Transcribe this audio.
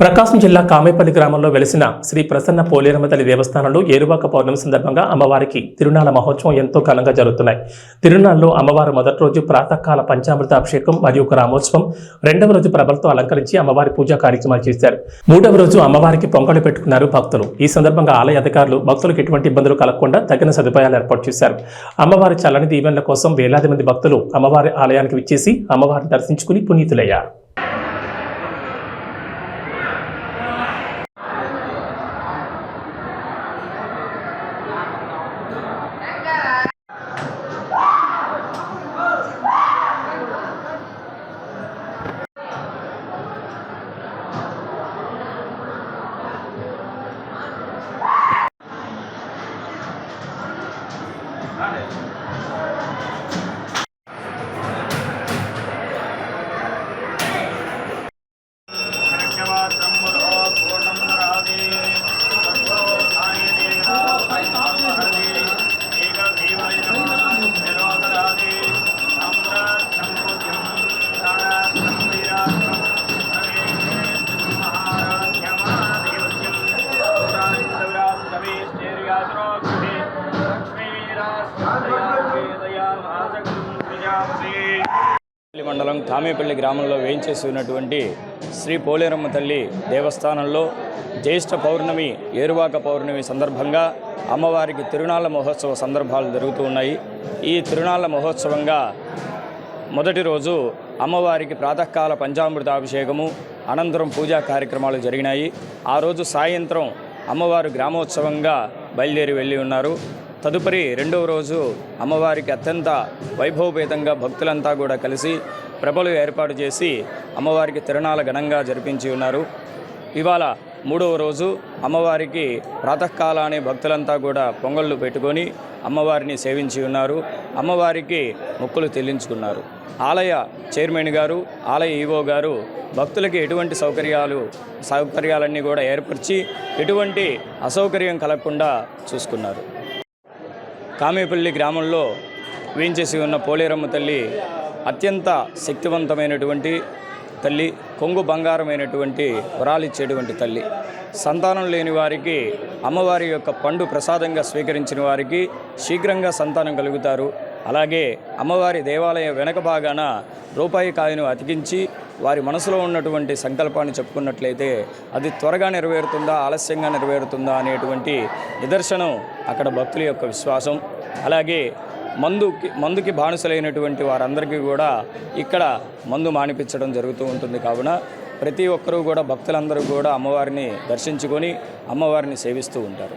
ప్రకాశం జిల్లా కామేపల్లి గ్రామంలో వెలిసిన శ్రీ ప్రసన్న పోలేరమ్మ తల్లి దేవస్థానంలో ఏరువాక పౌర్ణమి సందర్భంగా అమ్మవారికి తిరునాళ మహోత్సవం ఎంతో ఘనంగా జరుగుతున్నాయి. తిరునాళ్ళలో అమ్మవారు మొదటి రోజు ప్రాతకాల పంచామృత అభిషేకం మరియు గ్రామోత్సవం రెండవ రోజు ప్రభలతో అలంకరించి అమ్మవారి పూజా కార్యక్రమాలు చేశారు. మూడవ రోజు అమ్మవారికి పొంగలు పెట్టుకున్నారు భక్తులు. ఈ సందర్భంగా ఆలయ అధికారులు భక్తులకు ఎటువంటి ఇబ్బందులు కలగకుండా తగిన సదుపాయాలు ఏర్పాటు చేశారు. అమ్మవారి చల్లని దీవెనల కోసం వేలాది మంది భక్తులు అమ్మవారి ఆలయానికి విచ్చేసి అమ్మవారిని దర్శించుకుని పునీతులయ్యారు. Got it. మండలం కామేపల్లి గ్రామంలో వేయించేసి ఉన్నటువంటి శ్రీ పోలేరమ్మ తల్లి దేవస్థానంలో జ్యేష్ఠ పౌర్ణమి ఏరువాక పౌర్ణమి సందర్భంగా అమ్మవారికి తిరునాళ్ళ మహోత్సవ సందర్భాలు జరుగుతూ ఉన్నాయి. ఈ తిరునాళ్ళ మహోత్సవంగా మొదటి రోజు అమ్మవారికి ప్రాతకాల పంచామృతాభిషేకము అనంతరం పూజా కార్యక్రమాలు జరిగినాయి. ఆ రోజు సాయంత్రం అమ్మవారు గ్రామోత్సవంగా బయలుదేరి వెళ్ళి ఉన్నారు. తదుపరి రెండవ రోజు అమ్మవారికి అత్యంత వైభవపేతంగా భక్తులంతా కూడా కలిసి ప్రభలు ఏర్పాటు చేసి అమ్మవారికి తిరణాల ఘనంగా జరిపించి ఉన్నారు. ఇవాళ మూడవ రోజు అమ్మవారికి ప్రాతకాలానే భక్తులంతా కూడా పొంగళ్ళు పెట్టుకొని అమ్మవారిని సేవించి ఉన్నారు. అమ్మవారికి మొక్కులు చెల్లించుకున్నారు. ఆలయ చైర్మన్ గారు ఆలయ ఈవో గారు భక్తులకి ఎటువంటి సౌకర్యాలు సౌకర్యాలన్నీ కూడా ఏర్పరిచి ఎటువంటి అసౌకర్యం కలగకుండా చూసుకున్నారు. కామేపల్లి గ్రామంలో వేయించేసి ఉన్న పోలేరమ్మ తల్లి అత్యంత శక్తివంతమైనటువంటి తల్లి కొంగు బంగారమైనటువంటి వరాలిచ్చేటువంటి తల్లి. సంతానం లేని వారికి అమ్మవారి యొక్క పండు ప్రసాదంగా స్వీకరించిన వారికి శీఘ్రంగా సంతానం కలుగుతారు. అలాగే అమ్మవారి దేవాలయం వెనక భాగాన రూపాయి కాయను అతికించి వారి మనసులో ఉన్నటువంటి సంకల్పాన్ని చెప్పుకున్నట్లయితే అది త్వరగా నెరవేరుతుందా ఆలస్యంగా నెరవేరుతుందా అనేటువంటి నిదర్శనం అక్కడ భక్తుల యొక్క విశ్వాసం. అలాగే మందుకి మందుకి బానిసలైనటువంటి వారందరికీ కూడా ఇక్కడ మందు మానిపించడం జరుగుతూ ఉంటుంది. కావున ప్రతి ఒక్కరూ కూడా భక్తులందరూ కూడా అమ్మవారిని దర్శించుకొని అమ్మవారిని సేవిస్తూ ఉంటారు.